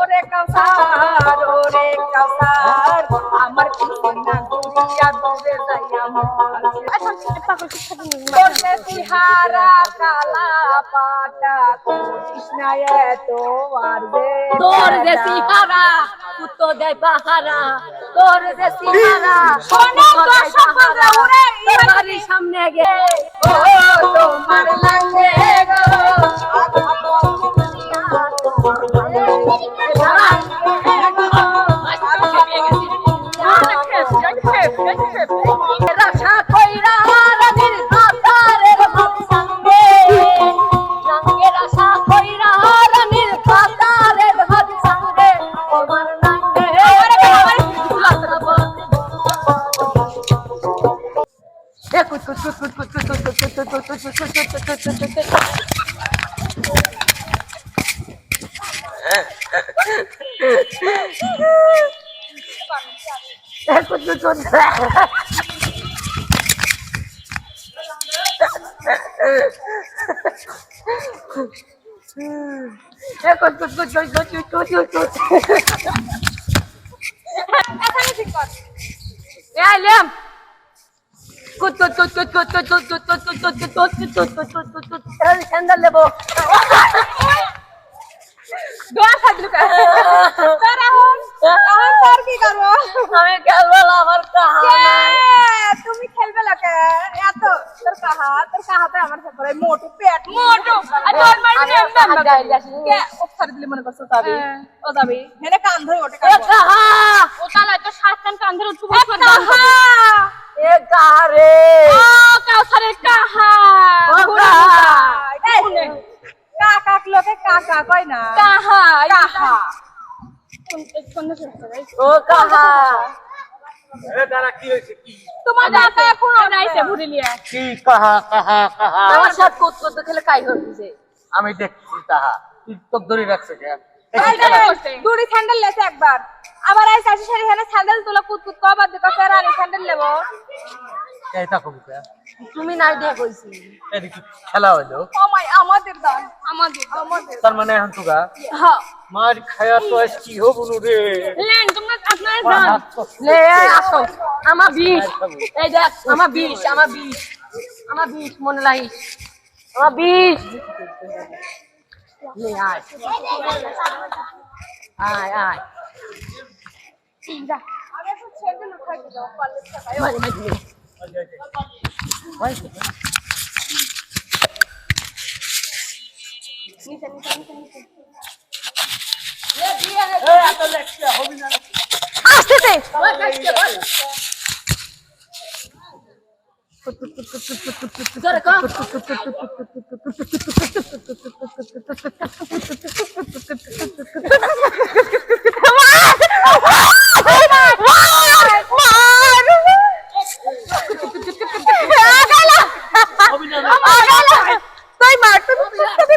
ওরে কাউসার ওরে কাউসার আমার পিছে না ঘুরিয়া দূরে যাইয়া মর তোরে তিহারা কালা পাটা কৃষ্ণায় তো আর দে তোর যে সিহারা কুতো দেয় পাহারা। তোর যে সিহারা অনেক দর্শক বন্ধুরা উড়ে তোর বাড়ির সামনে গে। ও তোমার লাগে গো। রাশা কইরা এলাম স্যান্ডেল নেব দোয়া থাকল কা তোর এখন এখন তোর কি করব? আমি খেলব আমার কাহা তুমি খেলবে লোকে। এত তোর কাহা তোর কাহাতে আমার সাথে মোটু পেট মোটু। আর তোর মারি আমি গাইলে আসি। কে? অফার দিলে মনে করছ যাবি ও যাবি হেনে কান ধরে ওঠে কাহা! ও তালা তো সাত কান কান ধরে উঠবো কাহা! এ কাহা রে ও কাউসারের কাহা! ও কাহা। কা লোকে কাকা কয় না। কাহা। কাহা। ও কাহা। এ দাঁড়া কি হয়েছে? কি? তোমার কাকা এখন আইছে ভুলে কি কাহা কাহা কাহা? আমার সাথে কুত কুত খেলে কাই হচ্ছে আমি দেখছি তাহা। তো ধরে রাখছে কে দুড়ি স্যান্ডেল লেছে একবার। আবার আই চাষি শাড়ি স্যান্ডেল তুলে কুত কুত কবার দিকে ফের আনি স্যান্ডেল নেব। এই তুমি নাই দিয়ে কইছি এদিকে খেলা হইল ও মাই আমাদের দান আমাদের আমাদের তার মানে এখন তুগা হ্যাঁ মার খায়া তো আজ কি হব নু রে লেন তোমরা আপনার দান লে আসো আমার বিষ এই দেখ আমার বিষ আমার বিষ আমার বিষ মনে লাগিস আমার বিষ লে আয় আয় আয় আগে তো ছেড়ে লুকাই দাও কলেজ থেকে মারি মারি লে। আসতেছে জোরে কর। তুই মার তুমি তুমি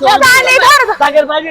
বাইরে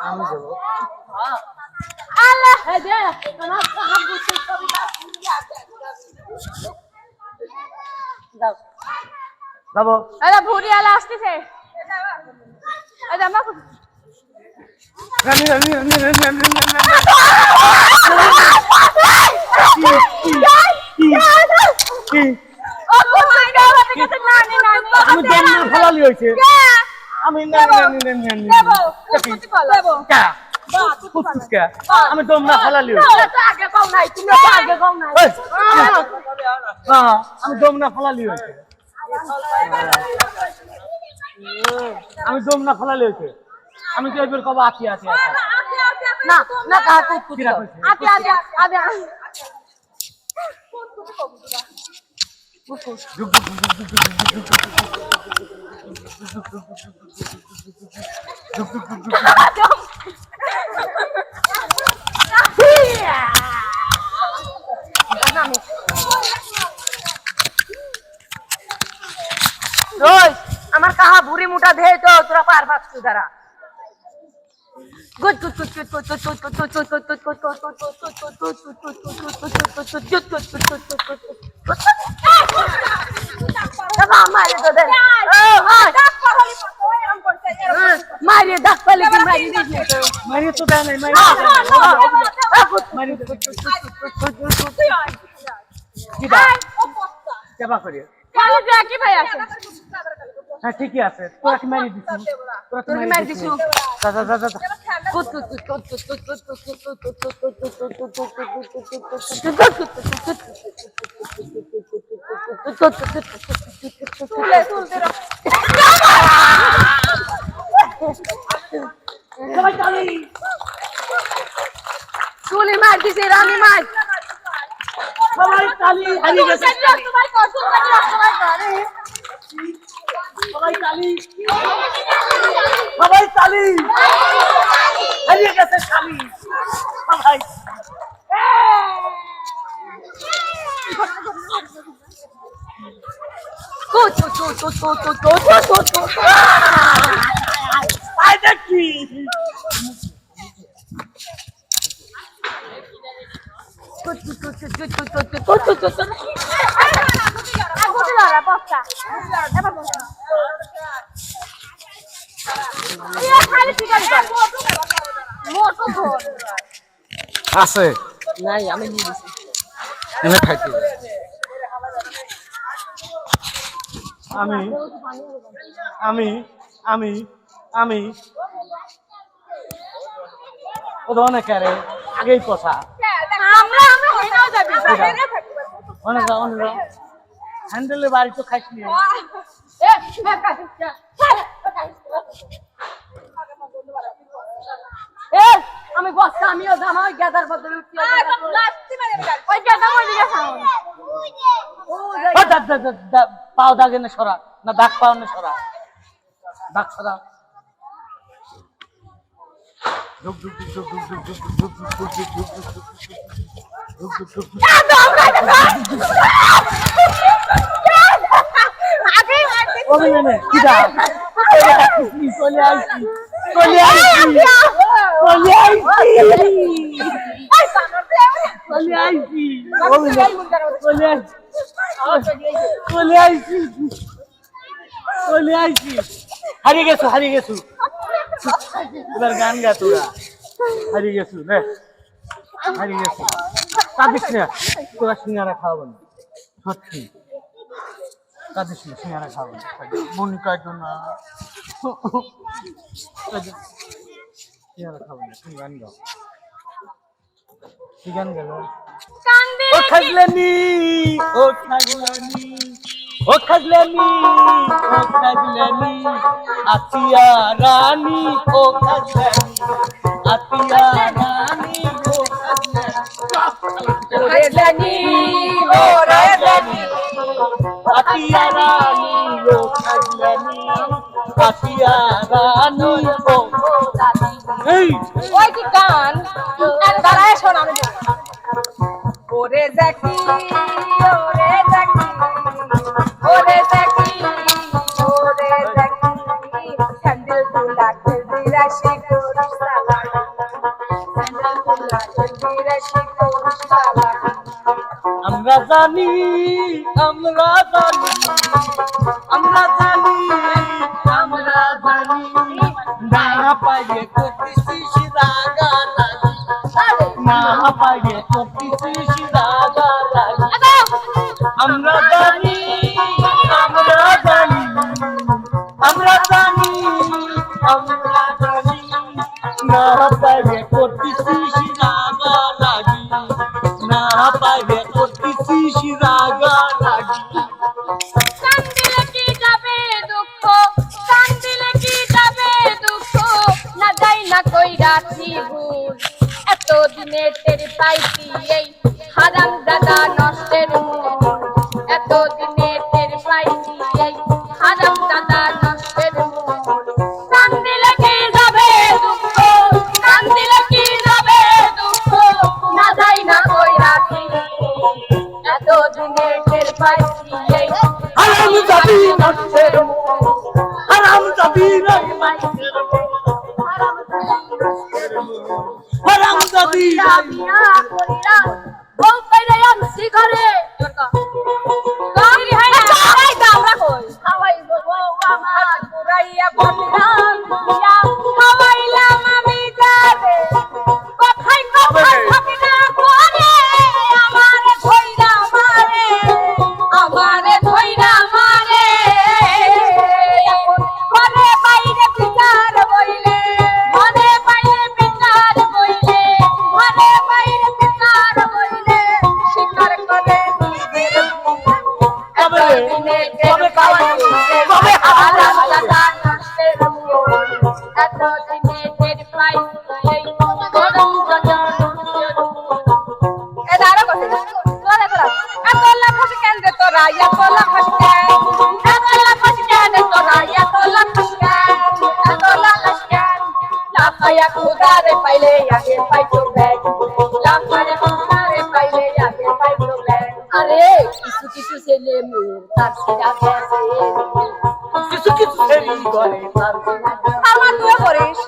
আমি যাব। যাব। দাদা ভুড়ি আলা আসতেছে। দাদা আমি দম না ফালালি হইছে আমি না না না না না আমি দম না ফালালি আমি দম না ফালালি আমি দম ফালালি হইছে আমি তো এবার কবা আছি আছি না না কাহা আমার কাহা ভুরি মুটা ধে তো তোরা পার পাচ্ছ দাঁড়া। Good good good good good good good good good good good good good কি হ্যাঁ ঠিকই আছে তোরা কি মারি দিছিস? তোরা তোর মারি দিছু চুলে মার দিছে রানী মার সবাই তালি হারিয়ে গেছে সবাই কষ্ট সবাই করে সবাই তালি সবাই তালি। হারিয়ে গেছে স্বামী ভাই দেখি আছে? নাই আমি নিয়ে দিছি এনে খাইতে আমি আমি আমি আমি। ও তো অনেক আরে আগেই পচা আমরা আমরা হইনাও যাবি। অনেক যাও অনেক যাও হ্যান্ডেলে বাড়ি তো খাইছি এ এ আমি বসতে আমিও জামা ওই গেদার বদলে উঠছি। ওই গেদা ওই দিকে ও দাগ দাগ পাও দাগে না সরা না দাগ পাও না সরা। দাগ সরা। চলে আসছি হারিয়ে গেছো হারিয়ে গেছো। এবার গান গা তোরা হারিয়ে গেছো রে হারিয়ে গেছো কাঁদিস না তোরা সিঙ্গারা খাওয়াবো না সত্যি কাঁদিস না সিঙ্গারা খাওয়াবো না মন কাটো না গান গাও। কি গান গেল ও খাজলানি ও খাজলানি ও খাজলানি ও খাজলানি আতিয়া রানী ও খাজলানি আতিয়া রানী ও খাজলানি ও খাজলানি। আতিয়া রানী ও খাজলানি আতিয়া রানী ও এই। ওই কি গান? দাঁড়ায় শোন আমি ওরে জাকি ওরে জাকি ওরে জাকি ওরে জাকি স্যান্ডেল তুলা খেলবিরা সে করিস সালা স্যান্ডেল তুলা খেলবিরা সে করিস সালা আমরা জানি আমরা জানি আমরা জানি পাইয়ে করতেছিস রাগারাগি না পাইয়ে করতেছিস Bye. কিছু ছেলে তার কিছু কিছু দেরি করে। আমার তুই করিস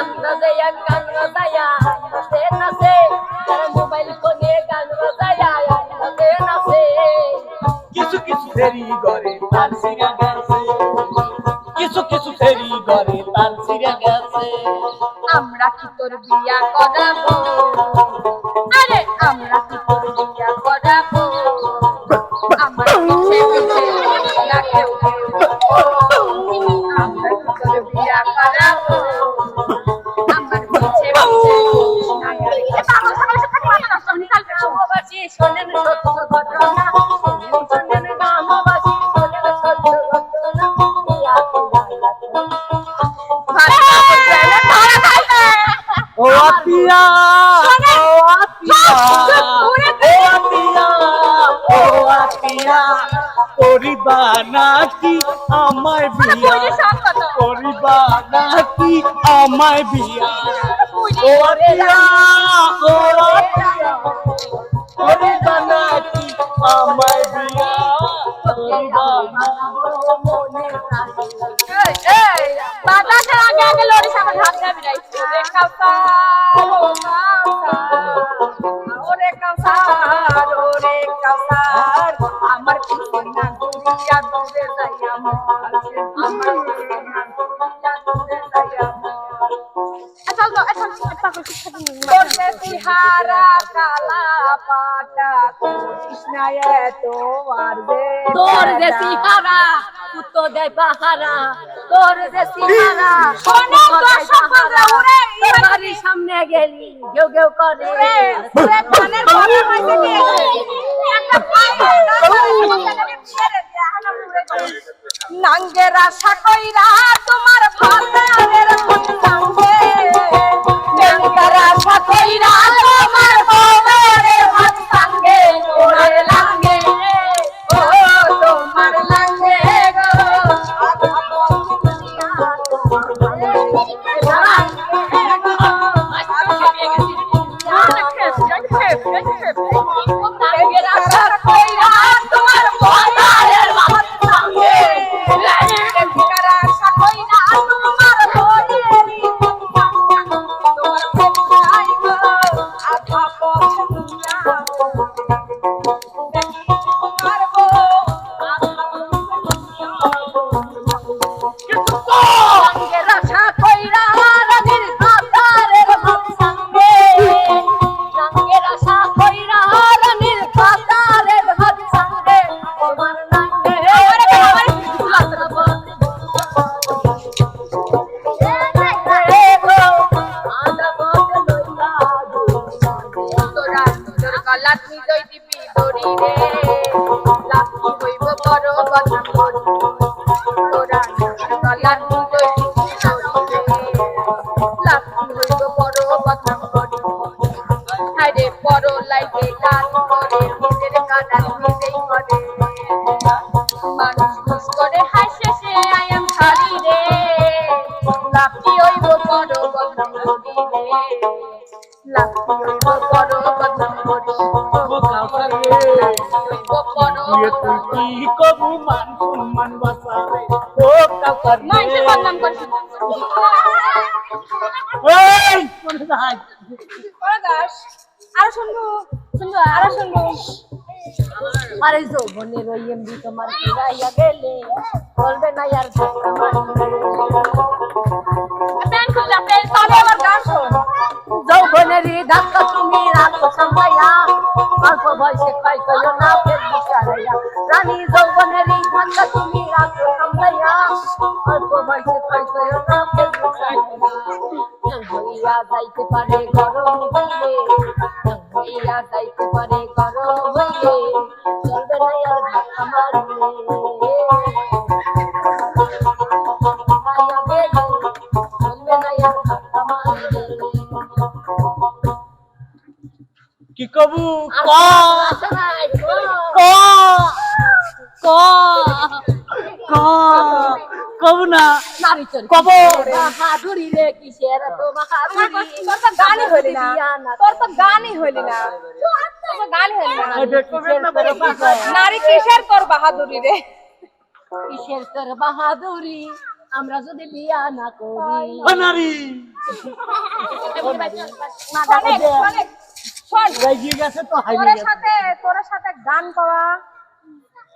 আমরা যাইয়া গান নাচে নাচে। তার মোবাইল ফোনে গান বাজায়া নাচে নাচে। কিছু কিছু দেরি করে তার সিরা গেছে। কিছু কিছু দেরি করে তার সিরা গেছে। আমরা কি তোর বিয়া করাবো? নাকি আমায় বিয়া করিবা নাকি আমায় বিয়া। ও করিবা নাকি আমায় বিয়া। করিবা বাতাসের আগে আগে লড়িস আমার হাত দিয়ে বিড়াইছে ওরে ওরে কাউসার ওরে কাউসার আমার কিছু না দুরিয়া দূরে যাই আমার শিক্ষা তোরতে তিহারা কালা পাটা কৃষ্ণা এত আর দেয় পাহারা তোর যে বাড়ির সামনে গেলি ঘেউ ঘেউ করে। নাঙ্গের আশা কইরা তোমার নাঙ্গের আশা কইরা দাস আরও শুনব শুনব, আরও শুনব। আরে যৌবনের ওই এমবি তোমার ফিরাইয়া গেলে, বলবে না আর প্যান্ট খুলে আপনি তাহলে আমার গান শোন। যৌবনেরই ধাক্কা তুমি রাখো সামাইয়া অল্প বয়সে খাই করো না ফেসবুক চালাইয়া রানী যৌবনেরই ধাক্কা তুমি রাখো সামাইয়া অল্প বয়সে করো না হইয়া যাইতে পারে গরম হইলে হইয়া যাইতে পারে গরম হইলে চলবে না আর ধাক্কা মারলে কি কবু? ক নারী চরিত্র কব বাহাদুরি কিসের? তো তোর তো হইলি না। তোর তো গানই হইলি না। তোর তো গানই হইলি নারী কিসের তোর বাহাদুরি রে? কিসের তোর বাহাদুরি? আমরা যদি বিয়া না করি। ও নারী শোন। তোর সাথে তোর সাথে গান করা